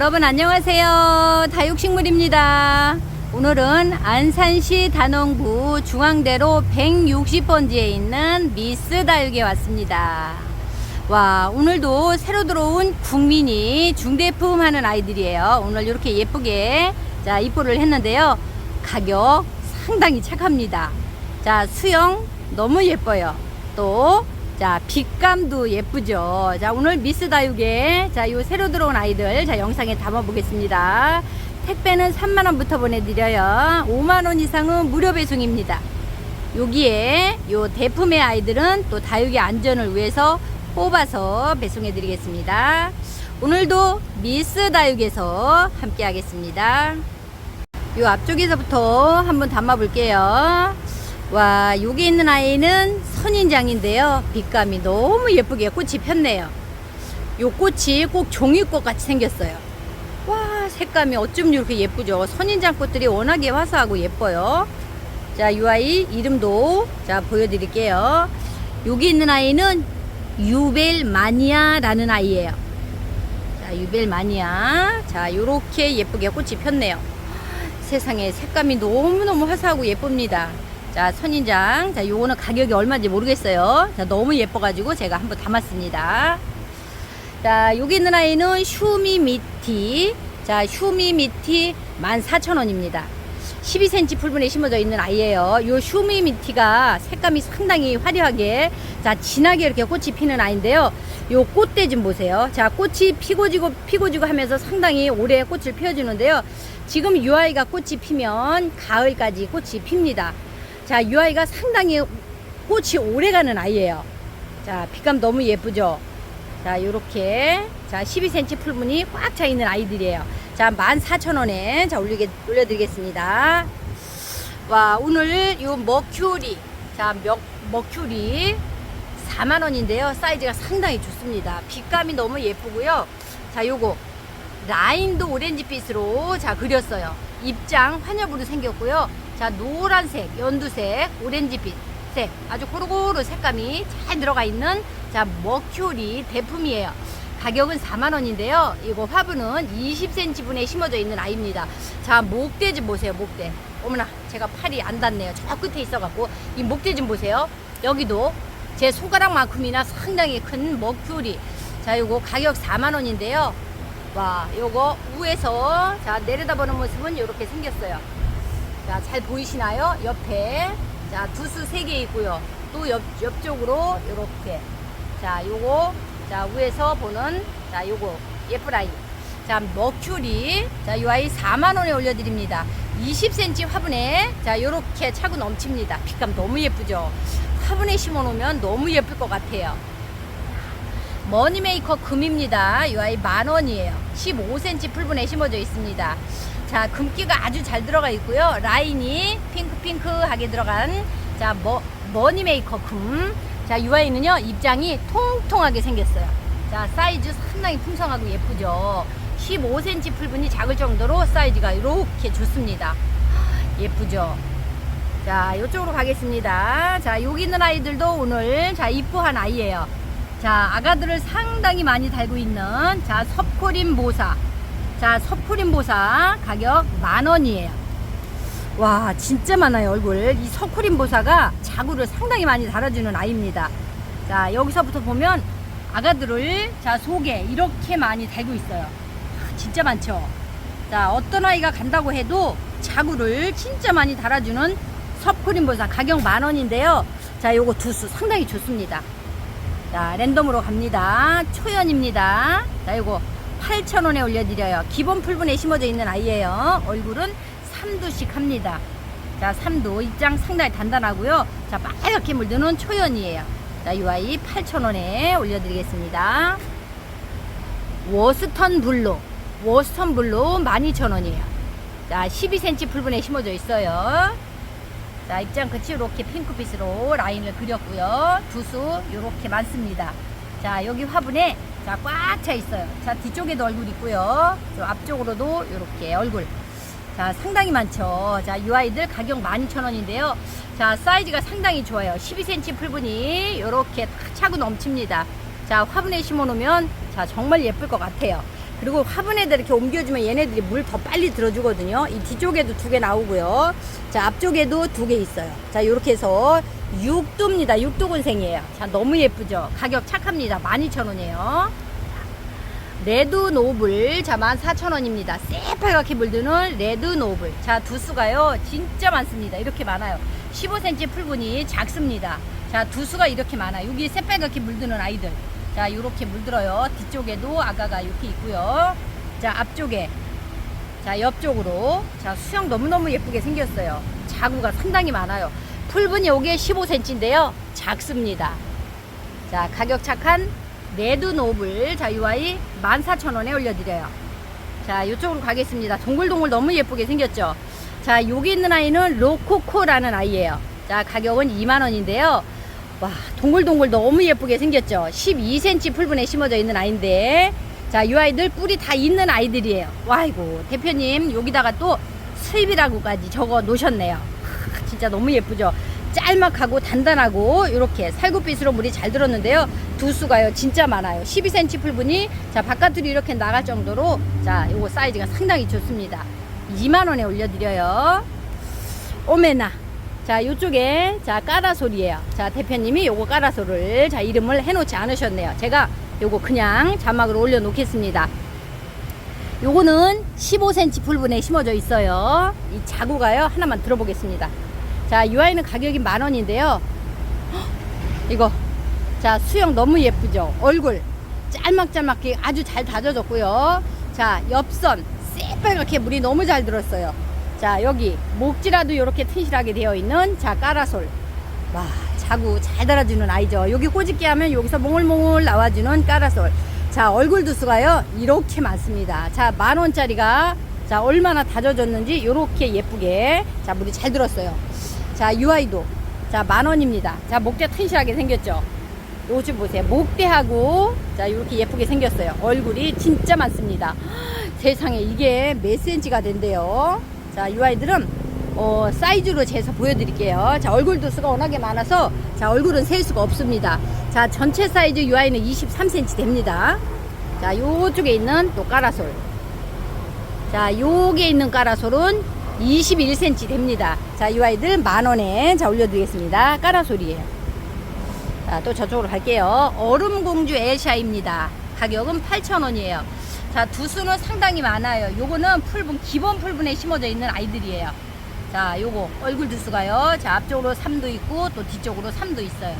여러분 안녕하세요. 다육식물입니다. 오늘은 안산시 단원구 중앙대로 160번지에 있는 미스 다육에 왔습니다. 와, 오늘도 새로 들어온 국민이 중대품 하는 아이들이에요. 오늘 이렇게 예쁘게 자, 입고를 했는데요. 가격 상당히 착합니다. 자, 수영 너무 예뻐요. 또 자, 빛감도 예쁘죠. 자, 오늘 미스 다육에 자, 요 새로 들어온 아이들 자, 영상에 담아 보겠습니다. 택배는 3만 원부터 보내 드려요. 5만 원 이상은 무료 배송입니다. 여기에 요 대품의 아이들은 또 다육의 안전을 위해서 뽑아서 배송해 드리겠습니다. 오늘도 미스 다육에서 함께 하겠습니다. 요 앞쪽에서부터 한번 담아 볼게요. 와, 여기 있는 아이는 선인장인데요. 빛감이 너무 예쁘게 꽃이 폈네요. 요 꽃이 꼭 종이꽃 같이 생겼어요. 와, 색감이 어쩜 이렇게 예쁘죠? 선인장 꽃들이 워낙에 화사하고 예뻐요. 자, 이 아이 이름도 자 보여드릴게요. 여기 있는 아이는 유벨마니아라는 아이예요. 자, 유벨마니아. 자, 요렇게 예쁘게 꽃이 폈네요. 세상에 색감이 너무너무 화사하고 예쁩니다. 자, 선인장. 자, 요거는 가격이 얼마인지 모르겠어요. 자, 너무 예뻐가지고 제가 한번 담았습니다. 자, 여기 있는 아이는 슈미 미티. 자, 슈미 미티 14,000원입니다. 12cm 풀분에 심어져 있는 아이예요. 요 슈미 미티가 색감이 상당히 화려하게 자, 진하게 이렇게 꽃이 피는 아이인데요. 요 꽃대 좀 보세요. 자, 꽃이 피고 지고 피고 지고 하면서 상당히 오래 꽃을 피워주는데요. 지금 이 아이가 꽃이 피면 가을까지 꽃이 핍니다. 자, 이 아이가 상당히 꽃이 오래 가는 아이예요. 자, 빛감 너무 예쁘죠? 자, 요렇게. 자, 12cm 풀분이 꽉차 있는 아이들이에요. 자, 14,000원에 자, 올리게, 올려드리겠습니다. 와, 오늘 요 머큐리. 자, 머, 머큐리. 4만원인데요. 사이즈가 상당히 좋습니다. 빛감이 너무 예쁘고요. 자, 요거. 라인도 오렌지빛으로 자, 그렸어요. 입장 환엽으로 생겼고요. 자, 노란색, 연두색, 오렌지빛. 색 아주 고루고루 색감이 잘 들어가 있는 자 머큐리 대품이에요. 가격은 4만원인데요. 이거 화분은 20cm 분에 심어져 있는 아이입니다. 자 목대 좀 보세요 목대. 어머나 제가 팔이 안 닿네요. 저 끝에 있어 갖고. 이 목대 좀 보세요. 여기도 제 손가락만큼이나 상당히 큰 머큐리. 자 요거 가격 4만원인데요. 와 요거 위에서 자 내려다보는 모습은 이렇게 생겼어요 자 잘 보이시나요 옆에 자, 두수 세 개 있고요. 또 옆, 옆쪽으로 이렇게. 자, 요거 자, 위에서 보는 자, 요거 예쁘라이. 자, 머큐리. 자, 요 아이 4만 원에 올려 드립니다. 20cm 화분에 자, 요렇게 차고 넘칩니다. 빛감 너무 예쁘죠? 화분에 심어 놓으면 너무 예쁠 것 같아요. 머니메이커 금입니다. 이 아이 만 원이에요. 15cm 풀분에 심어져 있습니다. 자, 금기가 아주 잘 들어가 있고요. 라인이 핑크핑크하게 들어간 자, 머, 머니 메이커 금. 자, 이 아이는요, 입장이 통통하게 생겼어요. 자, 사이즈 상당히 풍성하고 예쁘죠. 15cm 풀분이 작을 정도로 사이즈가 이렇게 좋습니다. 예쁘죠? 자, 이쪽으로 가겠습니다. 자, 여기 있는 아이들도 오늘 자, 입고한 아이예요. 자, 아가들을 상당히 많이 달고 있는 자, 섭코린 모사. 자, 섭코린 보사 가격 만 원이에요. 와, 진짜 많아요, 얼굴. 이 섭코린 보사가 자구를 상당히 많이 달아주는 아이입니다. 자, 여기서부터 보면 아가들을 자, 속에 이렇게 많이 달고 있어요. 아, 진짜 많죠? 자, 어떤 아이가 간다고 해도 자구를 진짜 많이 달아주는 섭코린 보사 가격 만 원인데요. 자, 요거 두수 상당히 좋습니다. 자, 랜덤으로 갑니다. 초연입니다. 자, 요거 8,000원에 올려드려요. 기본 풀분에 심어져 있는 아이예요. 얼굴은 3두씩 합니다. 자, 3두. 입장 상당히 단단하고요. 자, 빨갛게 물드는 초연이에요. 자, 이 아이 8,000원에 올려드리겠습니다. 워스턴 블루. 워스턴 블루 12,000원이에요. 자, 12cm 풀분에 심어져 있어요. 자, 입장 끝이 이렇게 핑크빛으로 라인을 그렸고요. 두수 이렇게 많습니다. 자, 여기 화분에 자, 꽉 차 있어요. 자, 뒤쪽에도 얼굴 있고요. 저 앞쪽으로도 이렇게 얼굴. 자, 상당히 많죠. 자, 이 아이들 가격 12,000원인데요. 자, 사이즈가 상당히 좋아요. 12cm 풀분이 이렇게 탁 차고 넘칩니다. 자, 화분에 심어 놓으면 자, 정말 예쁠 것 같아요. 그리고 화분에다 이렇게 옮겨주면 얘네들이 물 더 빨리 들어주거든요. 이 뒤쪽에도 두 개 나오고요. 자, 앞쪽에도 두 개 있어요. 자, 이렇게 해서 6도입니다. 6도 군생이에요. 자, 너무 예쁘죠? 가격 착합니다. 12,000원이에요. 레드 노블 자 14,000원입니다 새빨갛게 물드는 레드 노블 자 두수가요 진짜 많습니다 이렇게 많아요 15cm 풀분이 작습니다 자 두수가 이렇게 많아요 여기 새빨갛게 물드는 아이들 자 이렇게 물들어요. 뒤쪽에도 아가가 이렇게 있고요. 자 앞쪽에. 자 옆쪽으로. 자 수영 너무너무 예쁘게 생겼어요. 자구가 상당히 많아요. 풀분이 요게 15cm인데요. 작습니다. 자 가격 착한 레드 노블. 자 이 아이 14,000원에 올려드려요. 자 이쪽으로 가겠습니다. 동글동글 너무 예쁘게 생겼죠? 자 여기 있는 아이는 로코코라는 아이예요. 자 가격은 2만원인데요 와 동글동글 너무 예쁘게 생겼죠 12cm 풀분에 심어져 있는 아이인데 자 이 아이들 뿔이 다 있는 아이들이에요 와이고 대표님 여기다가 또 수입이라고까지 적어 놓으셨네요 하, 진짜 너무 예쁘죠 짤막하고 단단하고 이렇게 살구빛으로 물이 잘 들었는데요. 두수가요 진짜 많아요. 12cm 풀분이 자 바깥으로 이렇게 나갈 정도로 자 요거 사이즈가 상당히 좋습니다. 2만 원에 올려드려요. 오메나 자 요쪽에 자 까라솔이에요. 자 대표님이 요거 까라솔을 자 이름을 해 놓지 않으셨네요. 제가 요거 그냥 자막으로 올려 놓겠습니다. 요거는 15cm 풀분에 심어져 있어요. 이 자구가요 하나만 들어보겠습니다. 자, 이 아이는 가격이 만 원인데요. 헉, 이거. 자, 수영 너무 예쁘죠? 얼굴. 짤막짤막하게 아주 잘 다져졌고요. 자, 옆선. 새빨갛게 물이 너무 잘 들었어요. 자, 여기. 목지라도 이렇게 튼실하게 되어 있는 자, 까라솔. 와, 자구 잘 달아주는 아이죠. 여기 꼬집게 하면 여기서 몽글몽글 나와주는 까라솔. 자, 얼굴 두수가요. 이렇게 많습니다. 자, 만 원짜리가 자, 얼마나 다져졌는지 이렇게 예쁘게 자, 물이 잘 들었어요. 자, UI도. 자, 만 원입니다. 자, 목대 튼실하게 생겼죠? 요즘 보세요. 목대하고, 자, 이렇게 예쁘게 생겼어요. 얼굴이 진짜 많습니다. 세상에, 이게 몇 센치가 된대요. 자, UI들은, 어, 사이즈로 재서 보여드릴게요. 자, 얼굴 두수가 워낙에 많아서, 자, 얼굴은 셀 수가 없습니다. 자, 전체 사이즈 UI는 23cm 됩니다. 자, 요쪽에 있는 또 까라솔. 자, 요게 있는 까라솔은 21cm 됩니다. 자, 이 아이들 만 원에 자, 올려드리겠습니다. 까라솔이에요. 자, 또 저쪽으로 갈게요. 얼음공주 엘샤입니다. 가격은 8,000원이에요. 자, 두수는 상당히 많아요. 요거는 풀분, 기본 풀분에 심어져 있는 아이들이에요. 자, 요거 얼굴 두수가요. 자, 앞쪽으로 3도 있고 또 뒤쪽으로 3도 있어요.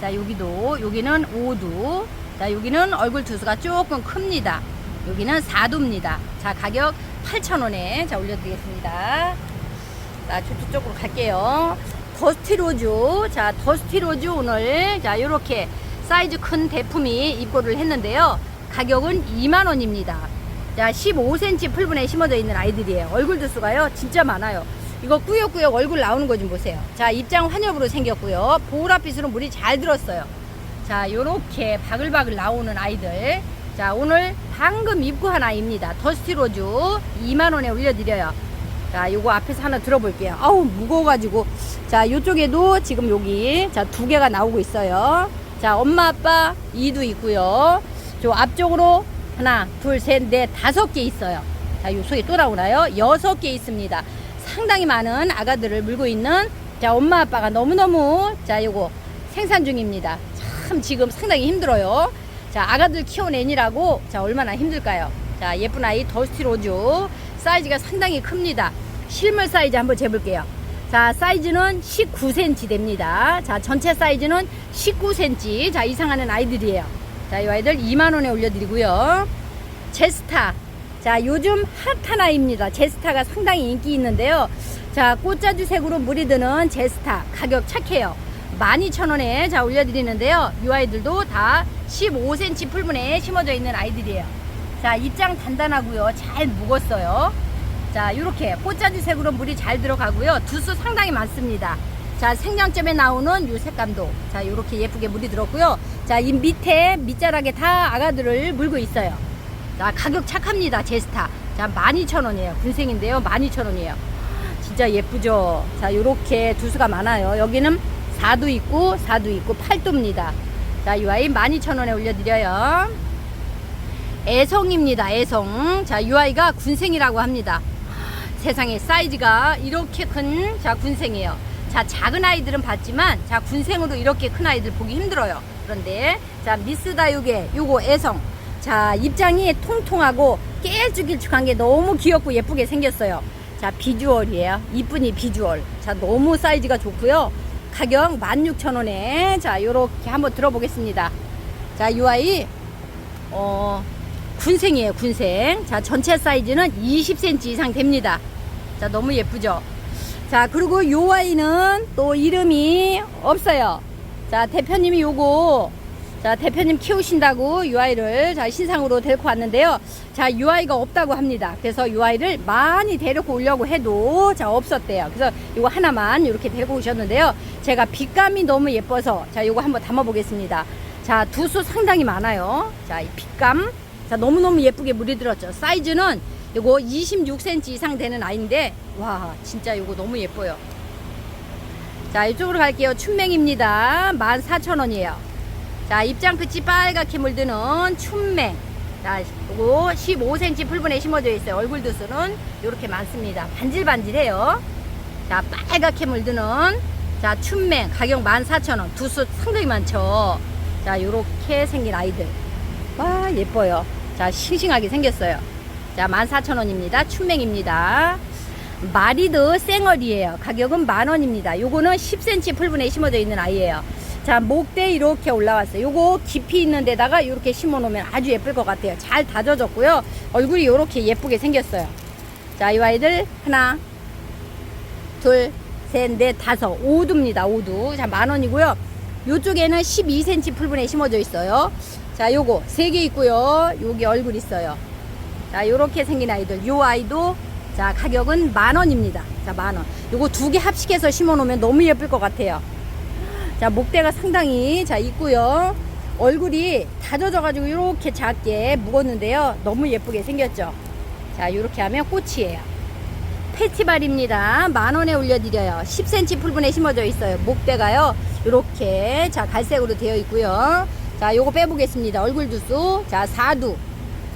자, 여기도, 여기는 5도. 자, 여기는 얼굴 두수가 조금 큽니다. 여기는 4도입니다. 자, 가격 8,000원에 자, 올려 드리겠습니다. 자, 저쪽으로 갈게요. 더스티로즈. 자, 더스티로즈 오늘, 자, 요렇게 사이즈 큰 대품이 입고를 했는데요. 가격은 2만원입니다. 자, 15cm 풀분에 심어져 있는 아이들이에요. 얼굴 두수가요, 진짜 많아요. 이거 꾸역꾸역 얼굴 나오는 거 좀 보세요. 자, 입장 환엽으로 생겼고요. 보라빛으로 물이 잘 들었어요. 자, 요렇게 바글바글 나오는 아이들. 자, 오늘 방금 입고한 아이입니다. 더스티로즈 2만원에 올려드려요. 자, 요거 앞에서 하나 들어볼게요. 아우, 무거워가지고. 자, 요쪽에도 지금 여기, 자, 두 개가 나오고 있어요. 자, 엄마, 아빠 2도 있고요. 저 앞쪽으로 하나, 둘, 셋, 넷, 다섯 개 있어요. 자, 요 속에 또 나오나요? 여섯 개 있습니다. 상당히 많은 아가들을 물고 있는 자, 엄마, 아빠가 너무너무 자, 요거 생산 중입니다. 참 지금 상당히 힘들어요. 자, 아가들 키워내니라고 자, 얼마나 힘들까요? 자, 예쁜 아이 더스티 로즈 사이즈가 상당히 큽니다. 실물 사이즈 한번 재볼게요. 자, 사이즈는 19cm 됩니다. 자, 전체 사이즈는 19cm. 자, 이상하는 아이들이에요. 자, 이 아이들 2만원에 올려드리고요. 제스타. 자, 요즘 핫한 아이입니다. 제스타가 상당히 인기 있는데요. 자, 꽃자주색으로 물이 드는 제스타. 가격 착해요. 12,000원에 자, 올려드리는데요. 이 아이들도 다 15cm 풀분에 심어져 있는 아이들이에요. 자, 입장 단단하고요. 잘 묵었어요. 자, 이렇게 꽃자주색으로 물이 잘 들어가고요. 두수 상당히 많습니다. 자, 생년점에 나오는 요 색감도 자, 이렇게 예쁘게 물이 들었고요. 자, 이 밑에 밑자락에 다 아가들을 물고 있어요. 자, 가격 착합니다. 제스타. 자, 12,000원이에요. 군생인데요. 12,000원이에요. 진짜 예쁘죠? 자, 요렇게 두수가 많아요. 여기는 4도 있고, 4도 있고, 8도입니다. 자, 이 아이 12,000원에 올려드려요. 애성입니다. 애성. 자, 이 아이가 군생이라고 합니다. 세상에 사이즈가 이렇게 큰 자 군생이에요. 자 작은 아이들은 봤지만 자 군생으로 이렇게 큰 아이들 보기 힘들어요. 그런데 자 미스 다육의 요거 애성 자 입장이 통통하고 깨쭉길쭉한 게 너무 귀엽고 예쁘게 생겼어요. 자 비주얼이에요. 이쁜이 비주얼. 자 너무 사이즈가 좋고요. 가격 16,000원에 자 요렇게 한번 들어보겠습니다. 자이 아이 어 군생이에요 군생 자 전체 사이즈는 20cm 이상 됩니다 자 너무 예쁘죠 자 그리고 요 아이는 또 이름이 없어요. 자 대표님이 요거 자 대표님 키우신다고 요 아이를 자 신상으로 데리고 왔는데요. 자요 아이가 없다고 합니다. 그래서 요 아이를 많이 데리고 오려고 해도 자 없었대요. 그래서 요거 하나만 이렇게 데리고 오셨는데요. 제가 빛감이 너무 예뻐서 자 요거 한번 담아 보겠습니다. 자 두수 상당히 많아요. 자 이 빛감. 자 너무너무 예쁘게 물이 들었죠. 사이즈는 이거 26cm 이상 되는 아이인데 와 진짜 이거 너무 예뻐요. 자 이쪽으로 갈게요. 춘맹입니다. 14,000원이에요. 자 입장 끝이 빨갛게 물드는 춘맹. 자 이거 15cm 풀분에 심어져 있어요. 얼굴 두수는 이렇게 많습니다. 반질반질해요. 자 빨갛게 물드는 자 춘맹. 가격 14,000원. 두수 상당히 많죠? 자 요렇게 생긴 아이들. 와 예뻐요. 자 싱싱하게 생겼어요 자 14,000원입니다. 춘맹입니다. 마리드 쌩얼이에요. 가격은 만원입니다. 요거는 10cm 풀분에 심어져 있는 아이예요. 자 목대 이렇게 올라왔어요. 요거 깊이 있는 데다가 이렇게 심어 놓으면 아주 예쁠 것 같아요. 잘 다져졌고요. 얼굴이 이렇게 예쁘게 생겼어요. 자 이 아이들 하나 둘 셋 넷 다섯. 오두입니다. 오두. 자 만원이고요. 요쪽에는 12cm 풀분에 심어져 있어요. 자 요거 세 개 있고요. 여기 얼굴 있어요 자 요렇게 생긴 아이들. 요 아이도 자 가격은 만 원입니다. 자 만 원. 요거 두 개 합식해서 심어 놓으면 너무 예쁠 것 같아요. 자 목대가 상당히 자 있고요. 얼굴이 다져져 가지고 이렇게 작게 묵었는데요. 너무 예쁘게 생겼죠? 자 이렇게 하면 꽃이에요. 페스티벌입니다. 만 원에 올려드려요. 10cm 풀분에 심어져 있어요. 목대가요. 이렇게 자 갈색으로 되어 있고요. 자 요거 빼보겠습니다. 얼굴 두수. 자 4두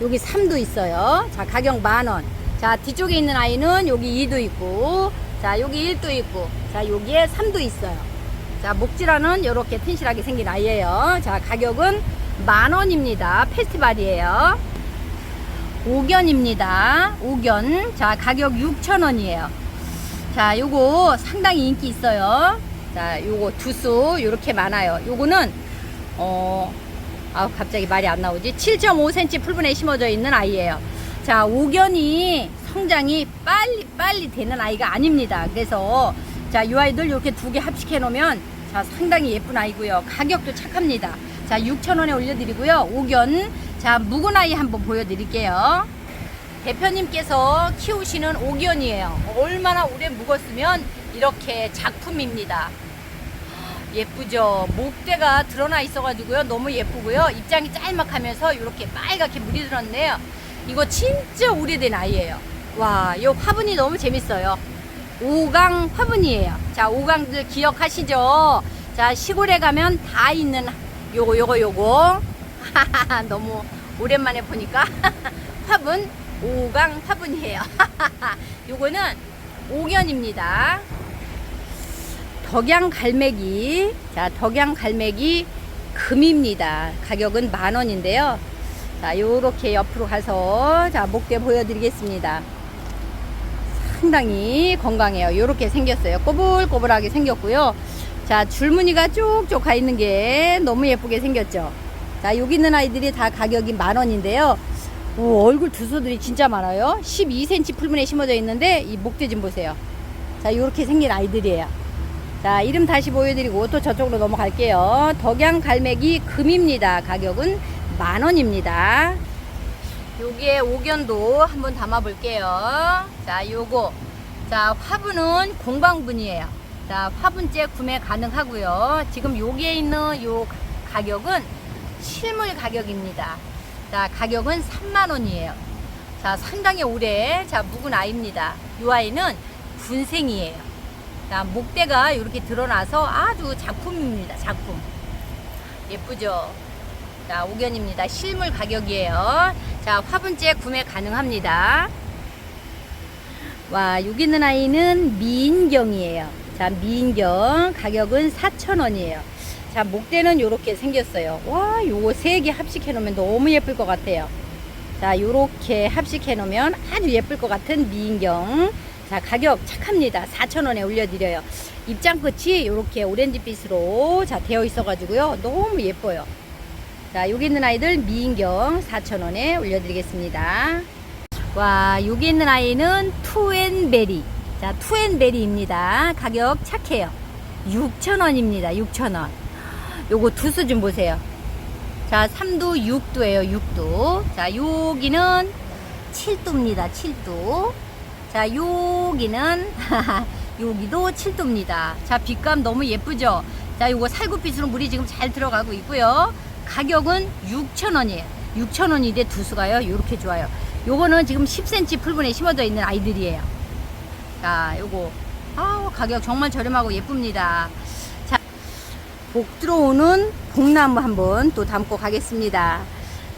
여기 3두 있어요. 자 가격 만원. 자 뒤쪽에 있는 아이는 여기 2두 있고 자 여기 1두 있고 자 여기에 3두 있어요. 자 목질하는 이렇게 튼실하게 생긴 아이예요. 자 가격은 만원입니다. 페스티벌이에요. 오견입니다. 오견. 자 가격 6천원이에요. 자 요거 상당히 인기 있어요. 자 요거 두수 요렇게 많아요. 요거는 어 아 갑자기 말이 안 나오지? 7.5cm 풀분에 심어져 있는 아이예요. 자 오견이 성장이 빨리 빨리 되는 아이가 아닙니다. 그래서 자이 아이들 이렇게 두 개 합식해 놓으면 자 상당히 예쁜 아이고요. 가격도 착합니다. 자 6천원에 올려드리고요. 오견 자 묵은 아이 한번 보여드릴게요. 대표님께서 키우시는 오견이에요. 얼마나 오래 묵었으면 이렇게 작품입니다 예쁘죠? 목대가 드러나 있어 가지고요. 너무 예쁘고요. 입장이 짤막하면서 이렇게 빨갛게 물이 들었는데요. 이거 진짜 오래된 아이예요. 와 이 화분이 너무 재밌어요. 오강 화분이에요. 자 오강들 기억하시죠? 자 시골에 가면 다 있는 요거 요거 요거. 너무 오랜만에 보니까 화분 오강 화분이에요. 요거는 오견입니다 덕양 갈매기. 자 덕양 갈매기 금입니다. 가격은 만 원인데요. 자 요렇게 옆으로 가서 자 목대 보여드리겠습니다. 상당히 건강해요. 요렇게 생겼어요. 꼬불꼬불하게 생겼고요. 자 줄무늬가 쭉쭉 가 있는 게 너무 예쁘게 생겼죠? 자 여기 있는 아이들이 다 가격이 만 원인데요. 오, 얼굴 두수들이 진짜 많아요. 12cm 풀분에 심어져 있는데 이 목대 좀 보세요. 자 요렇게 생긴 아이들이에요 자 이름 다시 보여드리고 또 저쪽으로 넘어갈게요. 덕양 갈매기 금입니다. 가격은 만원입니다. 여기에 오견도 한번 담아 볼게요. 자 요거. 자 화분은 공방분이에요. 자 화분째 구매 가능하고요. 지금 여기에 있는 요 가격은 실물 가격입니다. 자 가격은 3만원이에요. 자 상당히 오래 자 묵은 아이입니다. 이 아이는 군생이에요 자, 목대가 이렇게 드러나서 아주 작품입니다. 작품. 예쁘죠? 자, 5견입니다. 실물 가격이에요. 자, 화분째 구매 가능합니다. 와, 여기 있는 아이는 미인경이에요. 자, 미인경 가격은 4,000원이에요. 자, 목대는 이렇게 생겼어요. 와, 요거 세 개 합식해 놓으면 너무 예쁠 것 같아요. 자, 요렇게 합식해 놓으면 아주 예쁠 것 같은 미인경. 자, 가격 착합니다. 4,000원에 올려드려요. 입장 끝이 요렇게 오렌지빛으로 자, 되어 있어 가지고요. 너무 예뻐요. 자, 여기 있는 아이들 미인경 4,000원에 올려드리겠습니다. 와, 여기 있는 아이는 투앤베리. 자, 투앤베리입니다. 가격 착해요. 6,000원입니다. 6,000원. 요거 두수 좀 보세요. 자, 3도 6도예요. 6도. 자, 여기는 7도입니다. 7도. 자, 여기는 여기도 7도입니다. 자, 빛감 너무 예쁘죠? 자, 요거 살구빛으로 물이 지금 잘 들어가고 있고요. 가격은 6,000원이에요. 6,000원인데 두 수가요. 요렇게 좋아요. 요거는 지금 10cm 풀분에 심어져 있는 아이들이에요. 자, 요거. 아, 가격 정말 저렴하고 예쁩니다. 자, 복 들어오는 복나무 한번 또 담고 가겠습니다.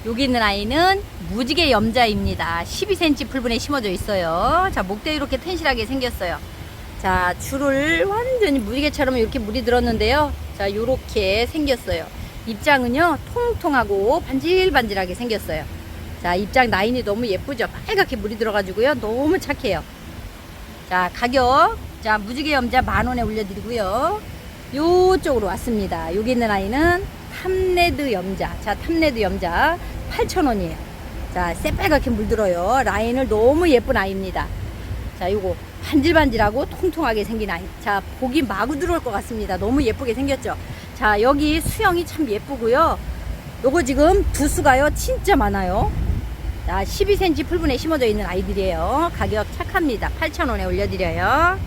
여기 있는 아이는 무지개 염자입니다. 12cm 풀분에 심어져 있어요. 자, 목대 이렇게 튼실하게 생겼어요. 자, 줄을 완전히 무지개처럼 이렇게 물이 들었는데요. 자, 요렇게 생겼어요. 입장은요, 통통하고 반질반질하게 생겼어요. 자, 입장 라인이 너무 예쁘죠? 빨갛게 물이 들어가지고요. 너무 착해요. 자, 가격. 자, 무지개 염자 만 원에 올려드리고요. 요쪽으로 왔습니다. 여기 있는 아이는 탐레드 염자. 자, 탐레드 염자 8,000원이에요. 자, 새빨갛게 물들어요. 라인을 너무 예쁜 아이입니다. 자, 요거 반질반질하고 통통하게 생긴 아이. 자, 복이 마구 들어올 것 같습니다. 너무 예쁘게 생겼죠? 자, 여기 수영이 참 예쁘고요. 요거 지금 두수가요, 진짜 많아요. 자, 12cm 풀분에 심어져 있는 아이들이에요. 가격 착합니다. 8,000원에 올려드려요.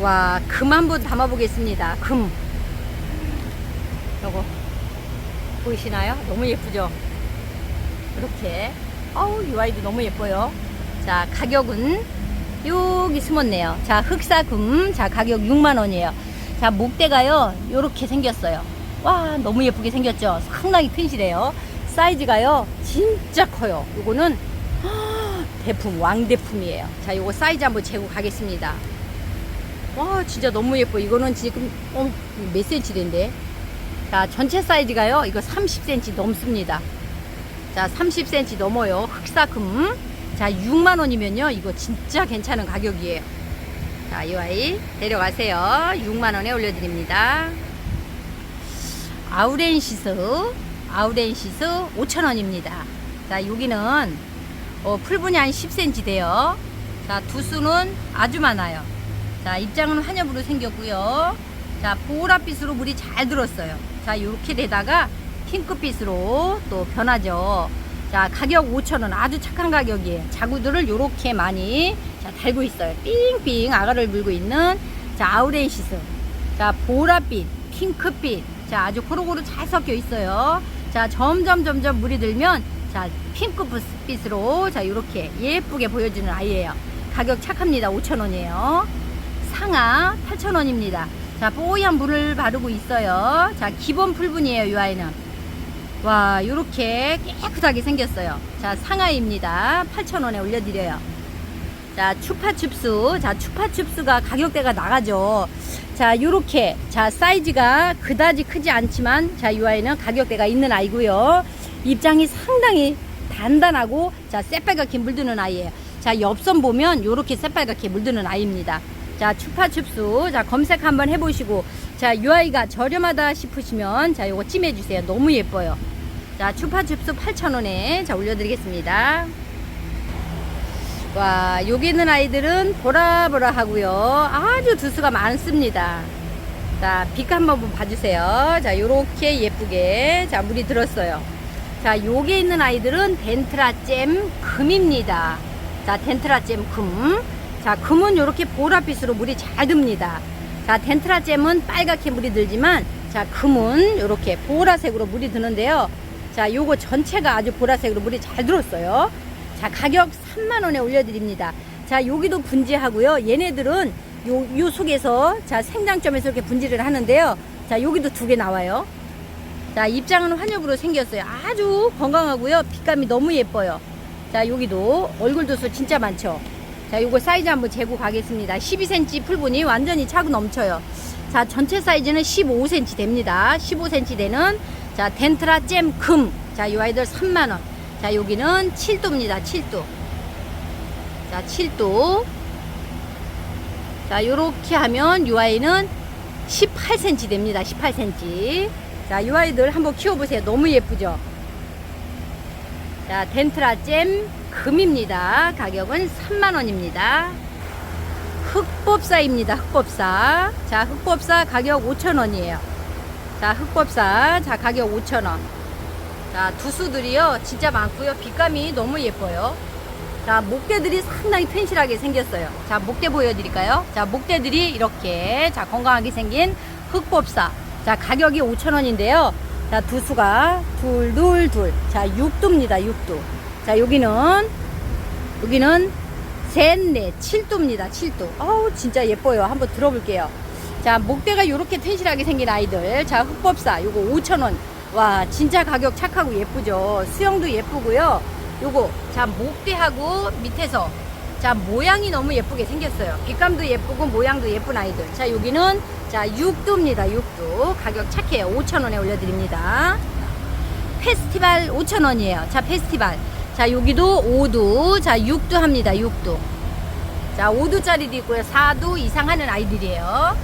와, 금 한 번 담아보겠습니다. 금. 요거. 보이시나요? 너무 예쁘죠? 이렇게. 어우, 이 아이도 너무 예뻐요. 자, 가격은 여기 숨었네요. 자, 흑사금. 자, 가격 6만원이에요. 자, 목대가요, 요렇게 생겼어요. 와, 너무 예쁘게 생겼죠? 상당히 튼실해요. 사이즈가요, 진짜 커요. 요거는 대품, 왕대품이에요. 자, 요거 사이즈 한번 재고 가겠습니다. 와, 진짜 너무 예뻐. 이거는 지금, 어, 몇 cm 된데? 자, 전체 사이즈가요, 이거 30cm 넘습니다. 자, 30cm 넘어요. 흑사금. 자, 6만 원이면요, 이거 진짜 괜찮은 가격이에요. 자, 이 아이 데려가세요. 6만 원에 올려드립니다. 아우렌시스, 아우렌시스 5천 원입니다. 자, 여기는 어, 풀분이 한 10cm 돼요. 자, 두수는 아주 많아요. 자, 입장은 환엽으로 생겼고요. 자, 보라빛으로 물이 잘 들었어요. 자, 이렇게 되다가 핑크빛으로 또 변하죠. 자, 가격 5,000원. 아주 착한 가격이에요. 자구들을 이렇게 많이 자, 달고 있어요. 삥삥 아가를 물고 있는 자, 아우렌시스. 자, 보라빛, 핑크빛. 자, 아주 고루고루 잘 섞여 있어요. 자, 점점 점점 물이 들면 자, 핑크빛으로 자, 이렇게 예쁘게 보여주는 아이예요. 가격 착합니다. 5,000원이에요. 상아 8,000원입니다. 자, 뽀얀 물을 바르고 있어요. 자, 기본 풀분이에요, 이 아이는. 와, 요렇게 깨끗하게 생겼어요. 자, 상하입니다. 8,000원에 올려드려요. 자, 추파춥스. 자, 추파춥스가 가격대가 나가죠. 자, 요렇게. 자, 사이즈가 그다지 크지 않지만, 자, 이 아이는 가격대가 있는 아이고요. 입장이 상당히 단단하고, 자, 새빨갛게 물드는 아이예요. 자, 옆선 보면 요렇게 새빨갛게 물드는 아이입니다. 자, 추파춥스. 자, 검색 한번 해보시고, 자, 이 아이가 저렴하다 싶으시면, 자, 요거 찜해주세요. 너무 예뻐요. 자, 추파춥스 8,000원에 자, 올려드리겠습니다. 와, 여기 있는 아이들은 보라보라 하고요. 아주 두수가 많습니다. 자, 빛 한번 봐주세요. 자, 요렇게 예쁘게. 자, 물이 들었어요. 자, 여기 있는 아이들은 덴트라잼 금입니다. 자, 덴트라잼 금. 자, 금은 요렇게 보라빛으로 물이 잘 듭니다. 자, 덴트라잼은 빨갛게 물이 들지만, 자, 금은 요렇게 보라색으로 물이 드는데요. 자, 요거 전체가 아주 보라색으로 물이 잘 들었어요. 자, 가격 3만원에 올려드립니다. 자, 여기도 분지하고요. 얘네들은 요, 요 속에서, 자, 생장점에서 이렇게 분지를 하는데요. 자, 여기도 두 개 나와요. 자, 입장은 환엽으로 생겼어요. 아주 건강하고요. 빛감이 너무 예뻐요. 자, 여기도 얼굴 도수 진짜 많죠. 자, 요거 사이즈 한번 재고 가겠습니다. 12cm 풀분이 완전히 차고 넘쳐요. 자, 전체 사이즈는 15cm 됩니다. 15cm 되는 자, 덴트라 잼 금. 자, 이 아이들 3만 원. 자, 여기는 7도입니다. 7도. 자, 7도. 자, 요렇게 하면 이 아이는 18cm 됩니다. 18cm. 자, 이 아이들 한번 키워보세요. 너무 예쁘죠? 자, 덴트라 잼 금입니다. 가격은 3만원입니다. 흑법사입니다. 흑법사. 자, 흑법사 가격 5천원이에요. 자, 흑법사. 자, 가격 5천원. 자, 두수들이요. 진짜 많고요. 빛감이 너무 예뻐요. 자, 목대들이 상당히 튼실하게 생겼어요. 자, 목대 보여드릴까요? 자, 목대들이 이렇게, 자, 건강하게 생긴 흑법사. 자, 가격이 5천원인데요. 자, 두수가 둘, 둘, 둘. 자, 6두입니다. 6두. 자, 여기는, 여기는 셋, 넷, 7두입니다. 7두. 어우, 진짜 예뻐요. 한번 들어볼게요. 자, 목대가 이렇게 튼실하게 생긴 아이들. 자, 흑법사. 요거 5천원. 와, 진짜 가격 착하고 예쁘죠. 수영도 예쁘고요. 요거, 자, 목대하고 밑에서. 자, 모양이 너무 예쁘게 생겼어요. 빛감도 예쁘고 모양도 예쁜 아이들. 자, 여기는 자, 6두입니다. 6두. 가격 착해요. 5천원에 올려드립니다. 페스티벌 5천원이에요. 자, 페스티벌. 자, 여기도 5두. 자, 6두 합니다. 6두. 자, 5두짜리도 있고요. 4두 이상 하는 아이들이에요.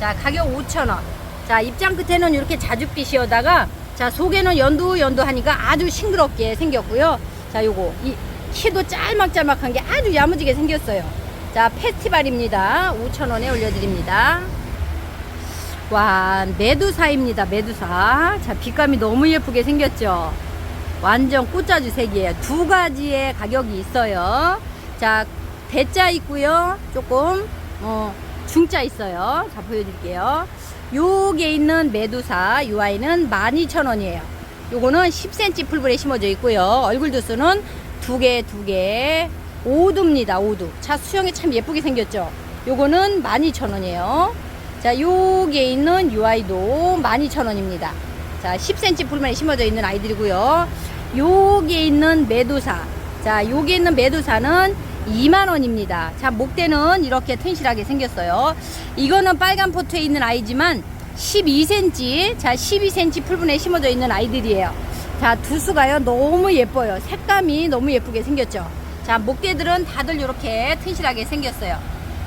자, 가격 5천원. 자, 입장 끝에는 이렇게 자줏빛이어다가 자, 속에는 연두 연두 하니까 아주 싱그럽게 생겼고요. 자, 요거 이 키도 짤막짤막한 게 아주 야무지게 생겼어요. 자, 페스티벌입니다. 5천원에 올려 드립니다. 와, 메두사입니다. 메두사. 자, 빛감이 너무 예쁘게 생겼죠. 완전 꽃자주 색이에요. 두 가지의 가격이 있어요. 자, 대자 있고요. 조금 어, 중자 있어요. 자, 보여드릴게요. 요게 있는 메두사 요 아이는 12,000원이에요. 요거는 10cm 풀불에 심어져 있고요. 얼굴 두수는 두 개, 두 개. 5두입니다. 5두. 자, 수영이 참 예쁘게 생겼죠. 요거는 12,000원이에요. 자, 요게 있는 요 아이도 12,000원입니다. 자, 10cm 풀만에 심어져 있는 아이들이고요. 요게 있는 메두사. 자, 요게 있는 메두사는 2만원입니다. 자, 목대는 이렇게 튼실하게 생겼어요. 이거는 빨간 포트에 있는 아이지만 12cm, 자, 12cm 풀분에 심어져 있는 아이들이에요. 자, 두수가요, 너무 예뻐요. 색감이 너무 예쁘게 생겼죠. 자, 목대들은 다들 이렇게 튼실하게 생겼어요.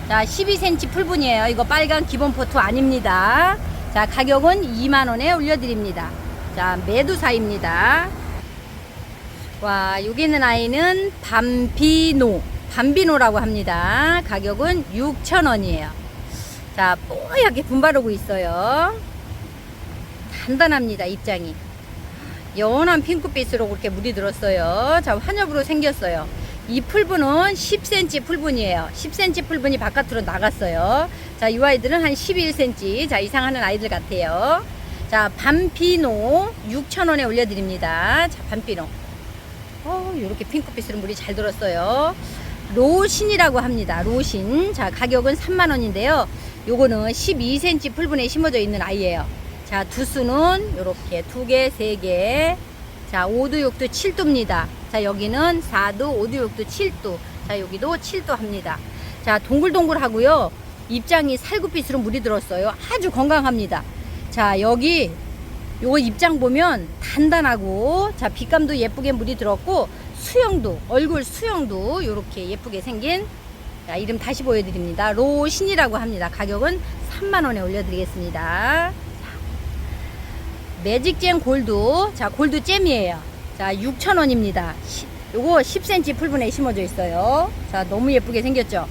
자, 12cm 풀분이에요. 이거 빨간 기본 포트 아닙니다. 자, 가격은 2만원에 올려드립니다. 자, 메두사입니다. 와, 여기 있는 아이는 밤비노. 밤비노라고 합니다. 가격은 6,000원이에요. 자, 뽀얗게 분바르고 있어요. 단단합니다, 입장이. 연한 핑크빛으로 그렇게 물이 들었어요. 자, 환엽으로 생겼어요. 이 풀분은 10cm 풀분이에요. 10cm 풀분이 바깥으로 나갔어요. 자, 이 아이들은 한 11cm 자 이상 하는 아이들 같아요. 자, 밤비노 6,000원에 올려드립니다. 자, 밤비노. 어, 이렇게 핑크빛으로 물이 잘 들었어요. 로신이라고 합니다. 로신. 자, 가격은 3만원인데요. 요거는 12cm 풀분에 심어져 있는 아이예요. 자, 두수는 이렇게 두 개, 세 개. 자, 5두, 6두, 7두입니다. 자, 여기는 4두, 5두, 6두, 7두. 자, 여기도 7두 합니다. 자, 동글동글 하고요. 입장이 살구빛으로 물이 들었어요. 아주 건강합니다. 자, 여기 요거 입장 보면 단단하고 자, 빛감도 예쁘게 물이 들었고 수영도, 얼굴 수영도 이렇게 예쁘게 생긴 자, 이름 다시 보여드립니다. 로신이라고 합니다. 가격은 3만원에 올려드리겠습니다. 매직잼 골드. 자, 골드 잼이에요. 자, 6,000원입니다. 요거 10cm 풀분에 심어져 있어요. 자, 너무 예쁘게 생겼죠?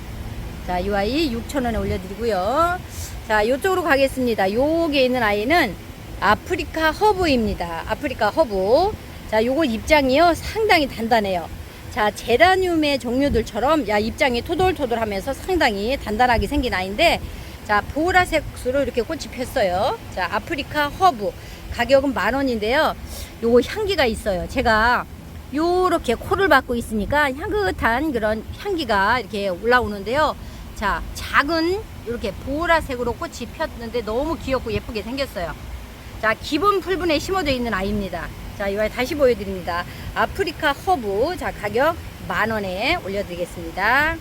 자, 이 아이 6,000원에 올려드리고요. 자, 요쪽으로 가겠습니다. 요게 있는 아이는 아프리카 허브입니다. 아프리카 허브. 자, 요거 입장이요. 상당히 단단해요. 자, 제라늄의 종류들처럼 야, 입장이 토돌토돌 하면서 상당히 단단하게 생긴 아이인데 자, 보라색으로 이렇게 꽃이 폈어요. 자, 아프리카 허브. 가격은 만 원인데요. 요거 향기가 있어요. 제가 요렇게 코를 박고 있으니까 향긋한 그런 향기가 이렇게 올라오는데요. 자, 작은 이렇게 보라색으로 꽃이 폈는데 너무 귀엽고 예쁘게 생겼어요. 자, 기본 풀분에 심어져 있는 아이입니다. 자, 이번에 다시 보여드립니다. 아프리카 허브. 자, 가격 만원에 올려드리겠습니다.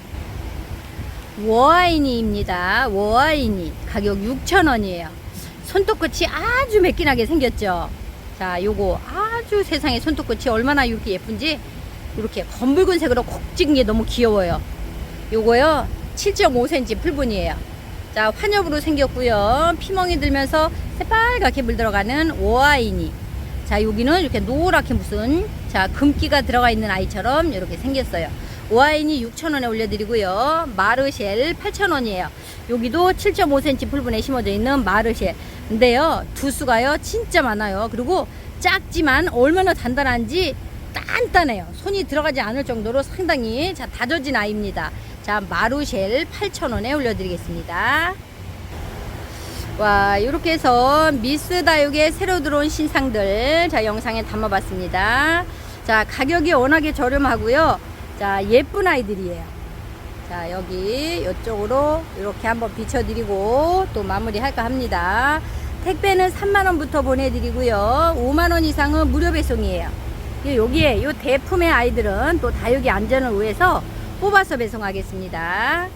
워아이니입니다. 워아이니. 가격 6,000원이에요. 손톱끝이 아주 매끈하게 생겼죠. 자, 요거 아주 세상에 손톱끝이 얼마나 이렇게 예쁜지 이렇게 검붉은색으로 콕 찍은 게 너무 귀여워요. 요거요 7.5cm 풀분이에요. 자, 환엽으로 생겼고요. 피멍이 들면서 새빨갛게 물 들어가는 오아이니. 자, 여기는 이렇게 노랗게 무슨 자, 금기가 들어가 있는 아이처럼 이렇게 생겼어요. 오아이니 6,000원에 올려드리고요. 마르쉘 8,000원이에요. 여기도 7.5cm 풀분에 심어져 있는 마르쉘. 근데요, 두수가요, 진짜 많아요. 그리고 작지만 얼마나 단단한지 단단해요. 손이 들어가지 않을 정도로 상당히 자, 다져진 아이입니다. 자, 마르쉘 8,000원에 올려드리겠습니다. 와, 이렇게 해서 미스 다육의 새로 들어온 신상들 자, 영상에 담아봤습니다. 자, 가격이 워낙에 저렴하고요. 자, 예쁜 아이들이에요. 자, 여기 이쪽으로 이렇게 한번 비춰드리고 또 마무리할까 합니다. 택배는 3만원부터 보내드리고요. 5만원 이상은 무료 배송이에요. 이 여기에 이 대품의 아이들은 또 다육이 안전을 위해서 뽑아서 배송하겠습니다.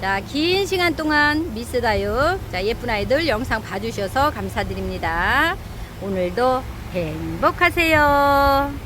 자, 긴 시간 동안 미스 다육, 자, 예쁜 아이들 영상 봐주셔서 감사드립니다. 오늘도 행복하세요.